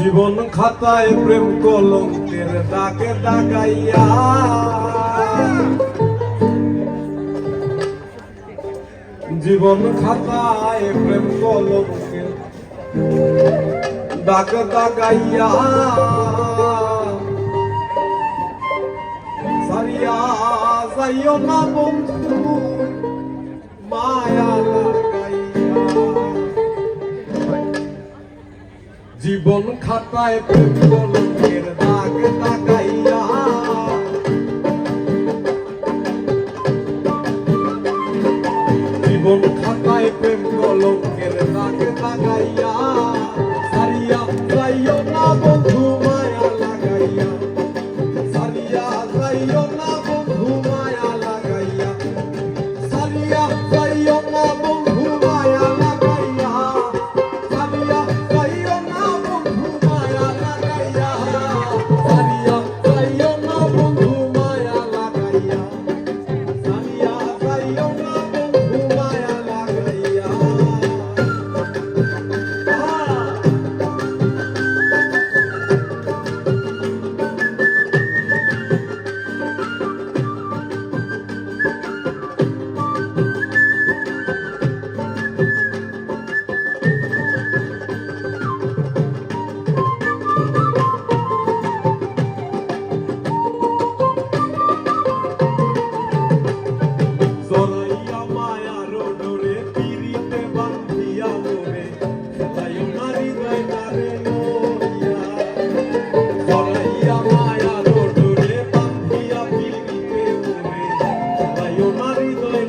জীবন খাতায় প্রেম কলঙ্কের দাগে দাগাইয়া। জীবন খাতায় প্রেম কলঙ্কের দাগ দাগাইয়া। সারিয়া যাইও না বন্ধু। জীবন খাতায় কলমের দাগ দাগাইয়া জীবন খাতায় প্রেম কলমের দাগ দাগাইয়া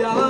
yeah.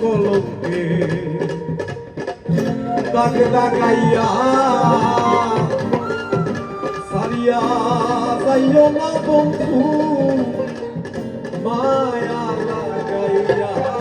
কলঙ্কে দাগ দাগাইয়া সারিয়া যাইও না বন্ধু মায়া লাগাইয়া